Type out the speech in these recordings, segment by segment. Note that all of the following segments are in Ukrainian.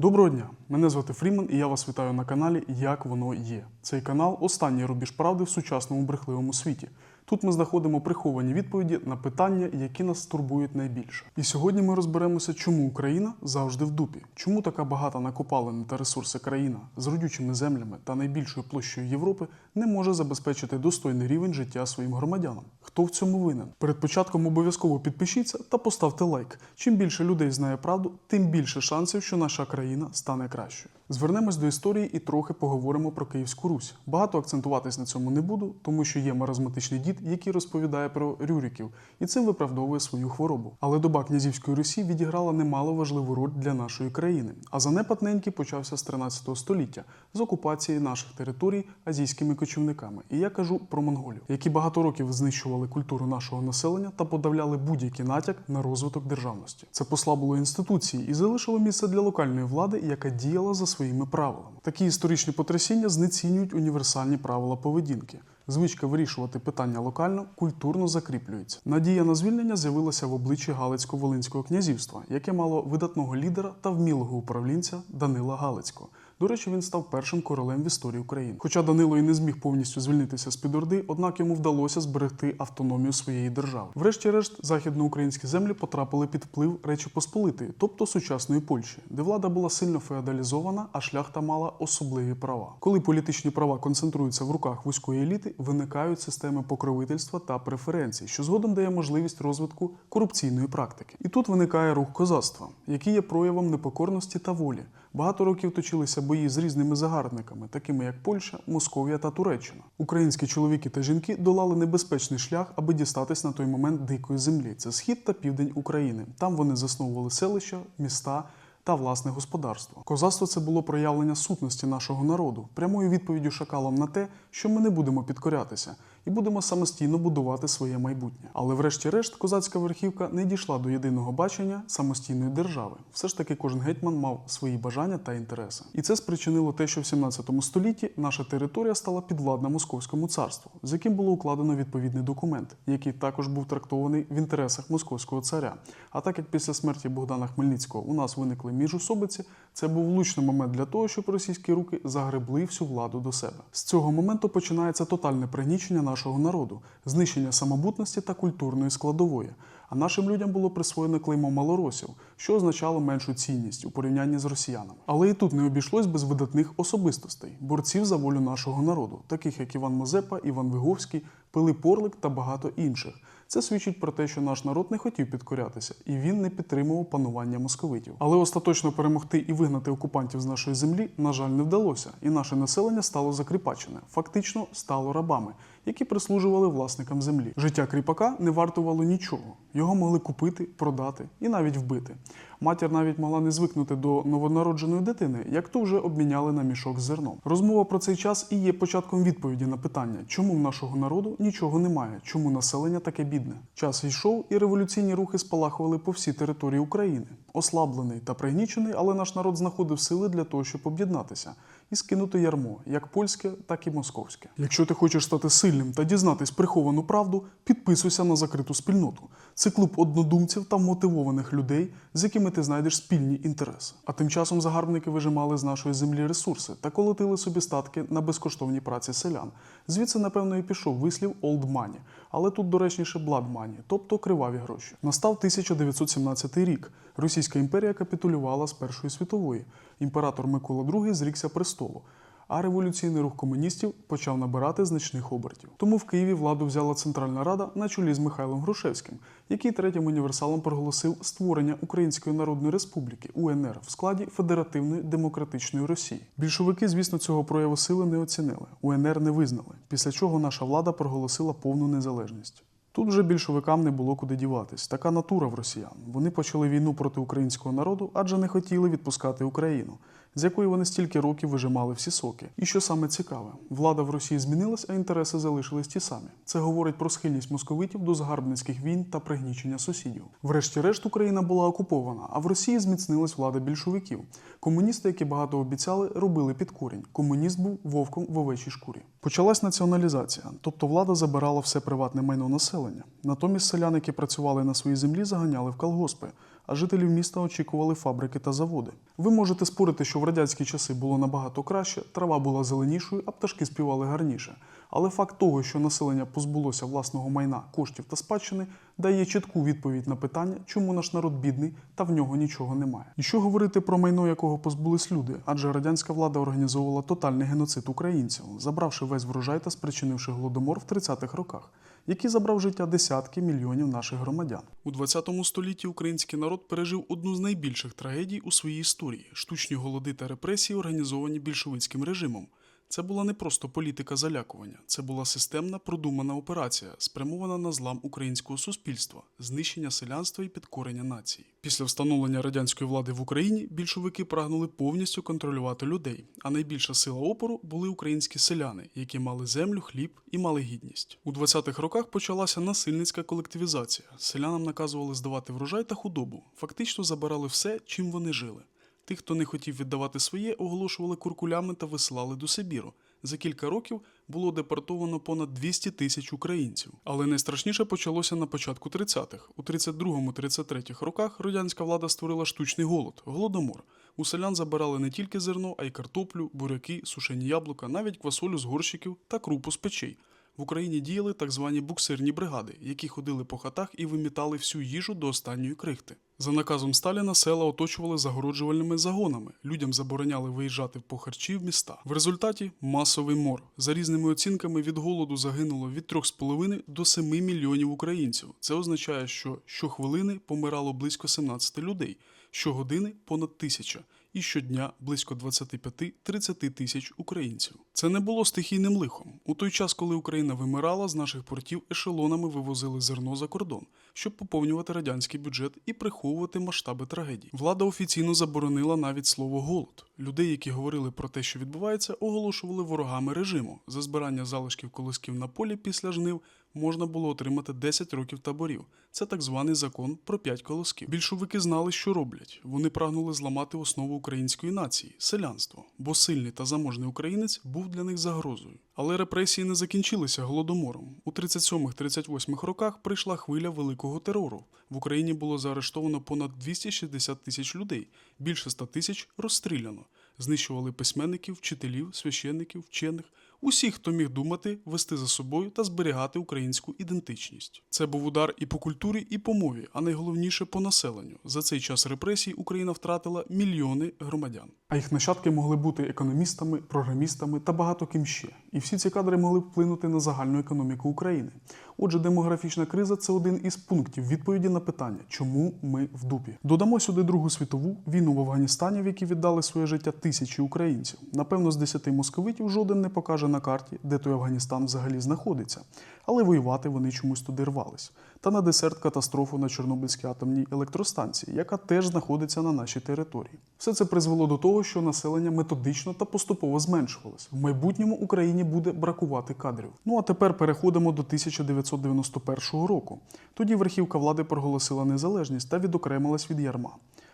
Доброго дня! Мене звати Фрімен, і я вас вітаю на каналі Як воно є. Цей канал останній рубіж правди в сучасному брехливому світі. Тут ми знаходимо приховані відповіді на питання, які нас турбують найбільше. І сьогодні ми розберемося, чому Україна завжди в дупі, чому така багата на копалини та ресурси країна з родючими землями та найбільшою площею Європи не може забезпечити достойний рівень життя своїм громадянам. Хто в цьому винен? Перед початком обов'язково підпишіться та поставте лайк. Чим більше людей знає правду, тим більше шансів, що наша країна стане кращою. Звернемось до історії і трохи поговоримо про Київську Русь. Багато акцентуватись на цьому не буду, тому що є маразматичний дід, який розповідає про рюриків, і цим виправдовує свою хворобу. Але доба князівської Русі відіграла немало важливу роль для нашої країни. А занепад неньки почався з 13 століття з окупації наших територій азійськими кочівниками. І я кажу про монголів, які багато років знищували культуру нашого населення та подавляли будь-який натяк на розвиток державності. Це послабило інституції і залишило місце для локальної влади, яка діяла за своїми правилами. Такі історичні потрясіння знецінюють універсальні правила поведінки. Звичка вирішувати питання локально культурно закріплюється. Надія на звільнення з'явилася в обличчі Галицько-Волинського князівства, яке мало видатного лідера та вмілого управлінця Данила Галицького. До речі, він став першим королем в історії України. Хоча Данило і не зміг повністю звільнитися з під Орди, однак йому вдалося зберегти автономію своєї держави. Врешті-решт, західноукраїнські землі потрапили під вплив Речі Посполитої, тобто сучасної Польщі, де влада була сильно феодалізована, а шляхта мала особливі права. Коли політичні права концентруються в руках вузької еліти, виникають системи покровительства та преференцій, що згодом дає можливість розвитку корупційної практики. І тут виникає рух козацтва, який є проявом непокорності та волі. Багато років точилися бої з різними загарбниками, такими як Польща, Московія та Туреччина. Українські чоловіки та жінки долали небезпечний шлях, аби дістатись на той момент дикої землі. Це схід та південь України. Там вони засновували селища, міста. Та власне господарство. Козацтво це було проявлення сутності нашого народу, прямою відповіддю шакалам на те, що ми не будемо підкорятися і будемо самостійно будувати своє майбутнє. Але, врешті-решт, козацька верхівка не дійшла до єдиного бачення самостійної держави. Все ж таки, кожен гетьман мав свої бажання та інтереси. І це спричинило те, що в 17 столітті наша територія стала підвладна московському царству, з яким було укладено відповідний документ, який також був трактований в інтересах московського царя. А так як після смерті Богдана Хмельницького у нас виникли міжусобиці, це був влучний момент для того, щоб російські руки загребли всю владу до себе. З цього моменту починається тотальне пригнічення нашого народу, знищення самобутності та культурної складової. А нашим людям було присвоєно клеймо малоросів, що означало меншу цінність у порівнянні з росіянами. Але і тут не обійшлось без видатних особистостей, борців за волю нашого народу, таких як Іван Мазепа, Іван Виговський, Пилип Орлик та багато інших. Це свідчить про те, що наш народ не хотів підкорятися, і він не підтримував панування московитів. Але остаточно перемогти і вигнати окупантів з нашої землі, на жаль, не вдалося, і наше населення стало закріпачене, фактично стало рабами, які прислужували власникам землі. Життя кріпака не вартувало нічого. Його могли купити, продати і навіть вбити. Матір навіть могла не звикнути до новонародженої дитини, як ту вже обміняли на мішок з зерном. Розмова про цей час і є початком відповіді на питання, чому в нашого народу нічого немає, чому населення таке бідне. Час йшов, і революційні рухи спалахували по всій території України. Ослаблений та пригнічений, але наш народ знаходив сили для того, щоб об'єднатися і скинути ярмо, як польське, так і московське. Якщо ти хочеш стати сильним та дізнатись приховану правду, підписуйся на закриту спільноту. Це клуб однодумців та мотивованих людей, з якими ти знайдеш спільні інтереси. А тим часом загарбники вижимали з нашої землі ресурси та колотили собі статки на безкоштовній праці селян. Звідси, напевно, і пішов вислів «old money», але тут доречніше «blood money», тобто криваві гроші. Настав 1917 рік. Російська імперія капітулювала з Першої світової. Імператор Микола II зрікся престолу. А революційний рух комуністів почав набирати значних обертів. Тому в Києві владу взяла Центральна Рада на чолі з Михайлом Грушевським, який третім універсалом проголосив створення Української Народної Республіки УНР в складі Федеративної демократичної Росії. Більшовики, звісно, цього прояву сили не оцінили. УНР не визнали. Після чого наша влада проголосила повну незалежність. Тут вже більшовикам не було куди діватись. Така натура в росіян. Вони почали війну проти українського народу, адже не хотіли відпускати Україну, з якої вони стільки років вижимали всі соки. І що саме цікаве, влада в Росії змінилась, а інтереси залишились ті самі. Це говорить про схильність московитів до загарбницьких війн та пригнічення сусідів. Врешті-решт Україна була окупована, а в Росії зміцнилась влада більшовиків. Комуністи, які багато обіцяли, робили під корінь. Комуніст був вовком в овечій шкурі. Почалась націоналізація, тобто влада забирала все приватне майно населення. Натомість селяни, які працювали на своїй землі, заганяли в колгоспи. А жителів міста очікували фабрики та заводи. Ви можете спорити, що в радянські часи було набагато краще, трава була зеленішою, а пташки співали гарніше. Але факт того, що населення позбулося власного майна, коштів та спадщини, дає чітку відповідь на питання, чому наш народ бідний та в нього нічого немає. І що говорити про майно, якого позбулись люди, адже радянська влада організовувала тотальний геноцид українців, забравши весь врожай та спричинивши голодомор в 30-х роках, який забрав життя десятки мільйонів наших громадян. У 20 столітті український народ пережив одну з найбільших трагедій у своїй історії штучні голоди та репресії, організовані більшовицьким режимом. Це була не просто політика залякування, це була системна продумана операція, спрямована на злам українського суспільства, знищення селянства і підкорення нації. Після встановлення радянської влади в Україні більшовики прагнули повністю контролювати людей, а найбільша сила опору були українські селяни, які мали землю, хліб і мали гідність. У 20-х роках почалася насильницька колективізація. Селянам наказували здавати врожай та худобу, фактично забирали все, чим вони жили. Тих, хто не хотів віддавати своє, оголошували куркулями та висилали до Сибіру. За кілька років було депортовано понад 200 тисяч українців. Але найстрашніше почалося на початку 30-х. У 32-33 роках радянська влада створила штучний голод голодомор. У селян забирали не тільки зерно, а й картоплю, буряки, сушені яблука, навіть квасолю з горщиків та крупу з печей. В Україні діяли так звані буксирні бригади, які ходили по хатах і вимітали всю їжу до останньої крихти. За наказом Сталіна села оточували загороджувальними загонами. Людям забороняли виїжджати по харчі в міста. В результаті масовий мор. За різними оцінками від голоду загинуло від 3,5 до 7 мільйонів українців. Це означає, що щохвилини помирало близько 17 людей, щогодини понад тисяча. І щодня близько 25-30 тисяч українців. Це не було стихійним лихом. У той час, коли Україна вимирала, з наших портів ешелонами вивозили зерно за кордон, щоб поповнювати радянський бюджет і приховувати масштаби трагедії. Влада офіційно заборонила навіть слово голод. Людей, які говорили про те, що відбувається, оголошували ворогами режиму. За збирання залишків колосків на полі після жнив можна було отримати 10 років таборів. Це так званий закон про 5 колосків. Більшовики знали, що роблять. Вони прагнули зламати основу української нації селянство, бо сильний та заможний українець був для них загрозою. Але репресії не закінчилися голодомором. У 37-38 роках прийшла хвиля великого терору. В Україні було заарештовано понад 260 тисяч людей, більше 100 тисяч розстріляно. Знищували письменників, вчителів, священників, вчених, усіх, хто міг думати, вести за собою та зберігати українську ідентичність. Це був удар і по культурі, і по мові, а найголовніше по населенню. За цей час репресій Україна втратила мільйони громадян. А їх нащадки могли бути економістами, програмістами та багато ким ще. І всі ці кадри могли б вплинути на загальну економіку України. Отже, демографічна криза це один із пунктів відповіді на питання, чому ми в дупі. Додамо сюди Другу світову війну в Афганістані, в якій віддали своє життя тисячі українців. Напевно, з 10 московитів жоден не покаже на карті, де той Афганістан взагалі знаходиться. Але воювати вони чомусь туди рвались. Та на десерт катастрофу на Чорнобильській атомній електростанції, яка теж знаходиться на нашій території. Все це призвело до того, що населення методично та поступово зменшувалось. В майбутньому Україні буде бракувати кадрів. Ну а тепер переходимо до 1991 року. Тоді верхівка влади проголосила незалежність та відокремилась від ярма.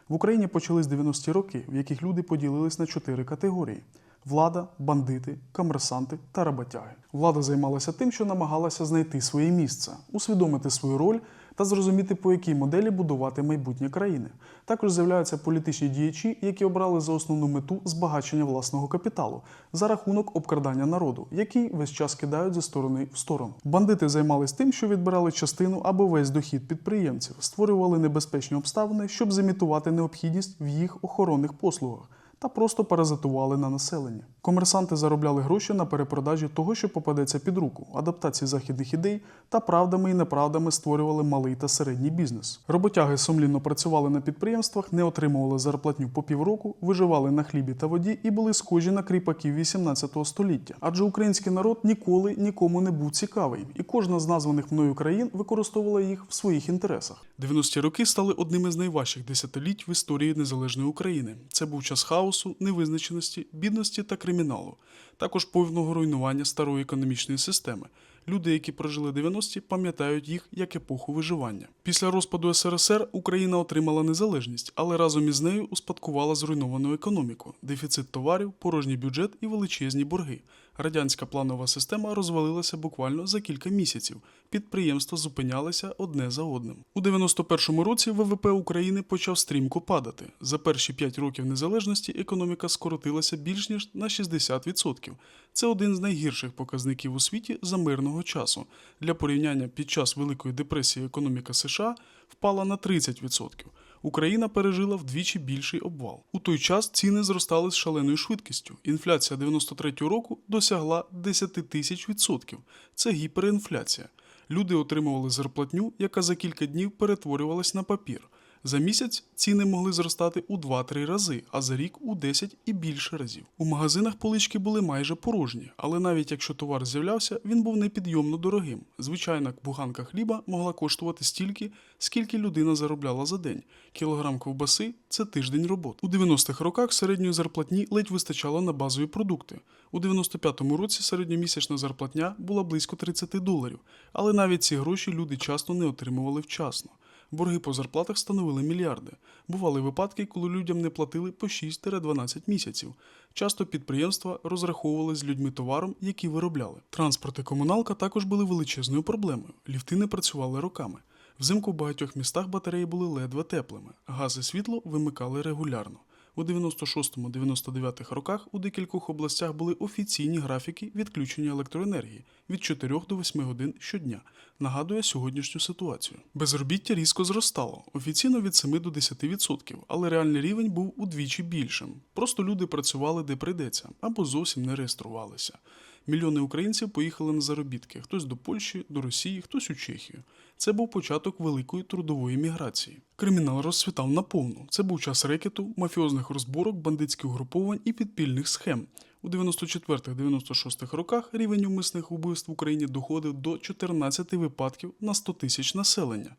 В Україні почались 90-ті роки, в яких люди поділились на чотири категорії: влада, бандити, комерсанти та роботяги. Влада займалася тим, що намагалася знайти своє місце, усвідомити свою роль та зрозуміти, по якій моделі будувати майбутнє країни. Також з'являються політичні діячі, які обрали за основну мету збагачення власного капіталу за рахунок обкрадання народу, який весь час кидають зі сторони в сторону. Бандити займалися тим, що відбирали частину або весь дохід підприємців, створювали небезпечні обставини, щоб зімітувати необхідність в їх охоронних послугах. Та просто паразитували на населенні. Комерсанти заробляли гроші на перепродажі того, що попадеться під руку, адаптації західних ідей та правдами і неправдами створювали малий та середній бізнес. Роботяги сумлінно працювали на підприємствах, не отримували зарплатню по півроку, виживали на хлібі та воді і були схожі на кріпаків 18 століття. Адже український народ ніколи нікому не був цікавий, і кожна з названих мною країн використовувала їх в своїх інтересах. 90-ті роки стали одним із найважчих десятиліть в історії незалежної України. Це був час хаосу, невизначеності, бідності та криміналу, також повного руйнування старої економічної системи. Люди, які прожили 90-ті, пам'ятають їх як епоху виживання. Після розпаду СРСР Україна отримала незалежність, але разом із нею успадкувала зруйновану економіку, дефіцит товарів, порожній бюджет і величезні борги. Радянська планова система розвалилася буквально за кілька місяців. Підприємства зупинялися одне за одним. У 91-му році ВВП України почав стрімко падати. За перші 5 років незалежності економіка скоротилася більш ніж на 60%. Це один з найгірших показників у світі за мирного часу. Для порівняння під час Великої депресії економіка США впала на 30%. Україна пережила вдвічі більший обвал. У той час ціни зростали з шаленою швидкістю. Інфляція 93-го року досягла 10 тисяч відсотків. Це гіперінфляція. Люди отримували зарплатню, яка за кілька днів перетворювалась на папір. За місяць ціни могли зростати у 2-3 рази, а за рік у 10 і більше разів. У магазинах полички були майже порожні, але навіть якщо товар з'являвся, він був непідйомно дорогим. Звичайна буханка хліба могла коштувати стільки, скільки людина заробляла за день. Кілограм ковбаси це тиждень роботи. У 90-х роках середньої зарплатні ледь вистачало на базові продукти. У 95-му році середньомісячна зарплатня була близько 30 доларів, але навіть ці гроші люди часто не отримували вчасно. Борги по зарплатах становили мільярди. Бували випадки, коли людям не платили по 6-12 місяців. Часто підприємства розраховували з людьми товаром, який виробляли. Транспорт і комуналка також були величезною проблемою. Ліфти не працювали роками. Взимку в багатьох містах батареї були ледве теплими, газ і світло вимикали регулярно. У 96-99 роках у декількох областях були офіційні графіки відключення електроенергії від 4 до 8 годин щодня. Нагадує сьогоднішню ситуацію. Безробіття різко зростало, офіційно від 7 до 10%, але реальний рівень був удвічі більшим. Просто люди працювали де прийдеться або зовсім не реєструвалися. Мільйони українців поїхали на заробітки: хтось до Польщі, до Росії, хтось у Чехію. Це був початок великої трудової міграції. Кримінал розцвітав наповну. Це був час рекету, мафіозних розборок, бандитських угруповань і підпільних схем. У 94-96 роках рівень умисних убивств в Україні доходив до 14 випадків на 100 тисяч населення,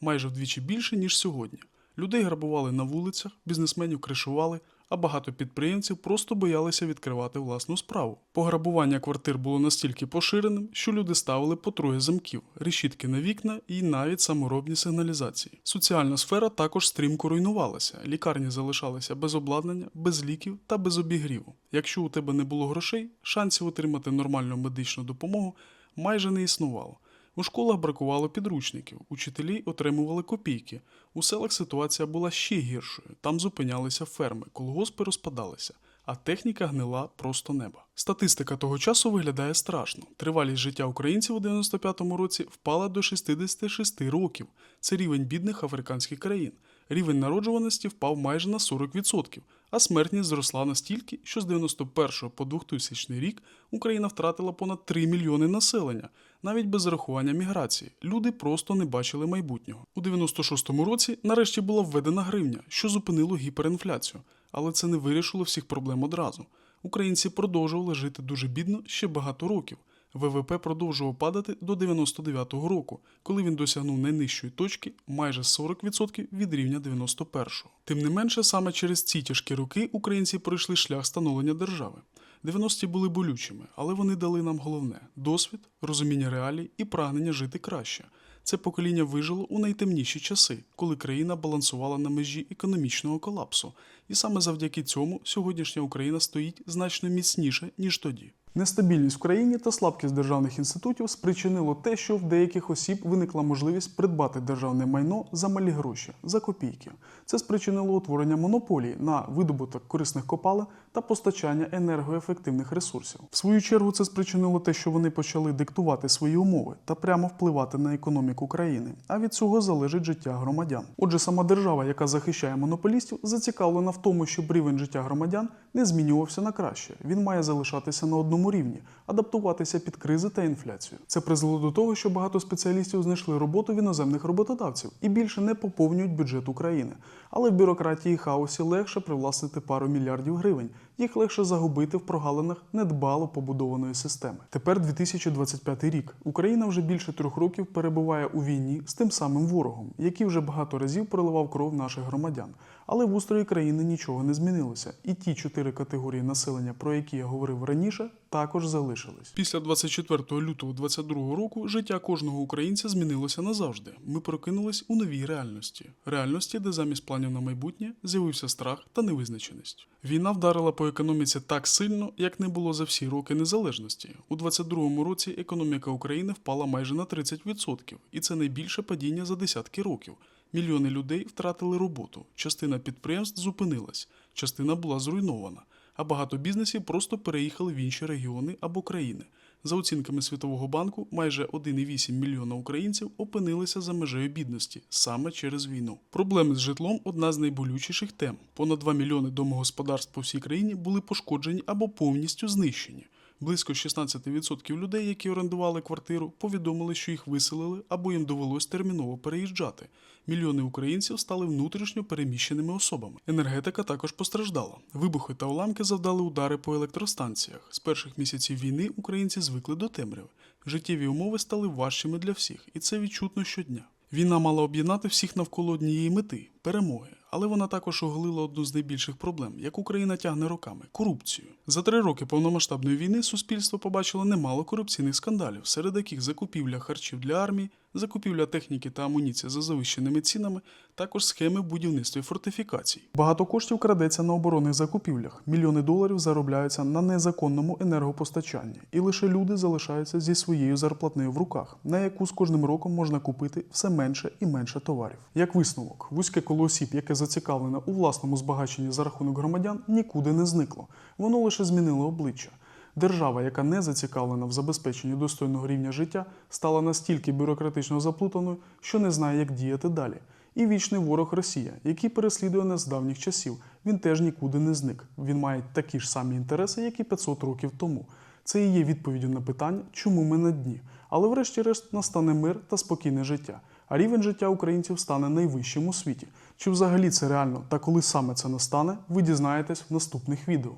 майже вдвічі більше ніж сьогодні. Людей грабували на вулицях, бізнесменів кришували, а багато підприємців просто боялися відкривати власну справу. Пограбування квартир було настільки поширеним, що люди ставили по троє замків, решітки на вікна і навіть саморобні сигналізації. Соціальна сфера також стрімко руйнувалася. Лікарні залишалися без обладнання, без ліків та без обігріву. Якщо у тебе не було грошей, шансів отримати нормальну медичну допомогу майже не існувало. У школах бракувало підручників, учителі отримували копійки. У селах ситуація була ще гіршою. Там зупинялися ферми, колгоспи розпадалися, а техніка гнила просто неба. Статистика того часу виглядає страшно. Тривалість життя українців у 95-му році впала до 66 років. Це рівень бідних африканських країн. Рівень народжуваності впав майже на 40%, а смертність зросла настільки, що з 91 по 2000 рік Україна втратила понад 3 мільйони населення, навіть без зарахування міграції. Люди просто не бачили майбутнього. У 96-му році нарешті була введена гривня, що зупинило гіперінфляцію, але це не вирішило всіх проблем одразу. Українці продовжували жити дуже бідно ще багато років. ВВП продовжував падати до 99-го року, коли він досягнув найнижчої точки майже 40% від рівня 91-го. Тим не менше, саме через ці тяжкі роки українці пройшли шлях становлення держави. 90-ті були болючими, але вони дали нам головне досвід, розуміння реалій і прагнення жити краще. Це покоління вижило у найтемніші часи, коли країна балансувала на межі економічного колапсу, і саме завдяки цьому сьогоднішня Україна стоїть значно міцніше ніж тоді. Нестабільність в країні та слабкість державних інститутів спричинило те, що в деяких осіб виникла можливість придбати державне майно за малі гроші, за копійки. Це спричинило утворення монополії на видобуток корисних копалин та постачання енергоефективних ресурсів. В свою чергу це спричинило те, що вони почали диктувати свої умови та прямо впливати на економіку країни. А від цього залежить життя громадян. Отже, сама держава, яка захищає монополістів, зацікавлена в тому, щоб рівень життя громадян не змінювався на краще. Він має залишатися на одному рівні, адаптуватися під кризи та інфляцію. Це призвело до того, що багато спеціалістів знайшли роботу в іноземних роботодавців і більше не поповнюють бюджет України. Але в бюрократії і хаосі легше привласнити пару мільярдів гривень. Їх легше загубити в прогалинах недбало побудованої системи. Тепер 2025 рік. Україна вже більше трьох років перебуває у війні з тим самим ворогом, який вже багато разів проливав кров наших громадян. Але в устрої країни нічого не змінилося, і ті чотири категорії населення, про які я говорив раніше, також залишились. Після 24 лютого 2022 року життя кожного українця змінилося назавжди. Ми прокинулись у новій реальності, реальності, де замість планів на майбутнє з'явився страх та невизначеність. Війна вдарила по економіці так сильно, як не було за всі роки незалежності. У 2022 році економіка України впала майже на 30%, і це найбільше падіння за десятки років. Мільйони людей втратили роботу, частина підприємств зупинилась, частина була зруйнована, а багато бізнесів просто переїхали в інші регіони або країни. За оцінками Світового банку, майже 1,8 мільйона українців опинилися за межею бідності саме через війну. Проблеми з житлом одна з найболючіших тем. Понад 2 мільйони домогосподарств по всій країні були пошкоджені або повністю знищені. Близько 16% людей, які орендували квартиру, повідомили, що їх виселили або їм довелось терміново переїжджати. Мільйони українців стали внутрішньо переміщеними особами. Енергетика також постраждала. Вибухи та уламки завдали удари по електростанціях. З перших місяців війни українці звикли до темряви. Життєві умови стали важчими для всіх, і це відчутно щодня. Війна мала об'єднати всіх навколо однієї мети перемоги. Але вона також оголила одну з найбільших проблем, яку країна тягне роками корупцію. За три роки повномасштабної війни суспільство побачило немало корупційних скандалів, серед яких закупівля харчів для армії, закупівля техніки та амуніції за завищеними цінами, також схеми будівництва фортифікацій. Багато коштів крадеться на оборонних закупівлях. Мільйони доларів заробляються на незаконному енергопостачанні, і лише люди залишаються зі своєю зарплатнею в руках, на яку з кожним роком можна купити все менше і менше товарів. Як висновок, вузьке коло осіб, яке зацікавлене у власному збагаченні за рахунок громадян, нікуди не зникло. Воно лише змінило обличчя. Держава, яка не зацікавлена в забезпеченні достойного рівня життя, стала настільки бюрократично заплутаною, що не знає, як діяти далі. І вічний ворог Росія, який переслідує нас з давніх часів, він теж нікуди не зник. Він має такі ж самі інтереси, як і 500 років тому. Це і є відповіддю на питання, чому ми на дні. Але врешті-решт настане мир та спокійне життя. А рівень життя українців стане найвищим у світі. Чи взагалі це реально та коли саме це настане, ви дізнаєтесь в наступних відео.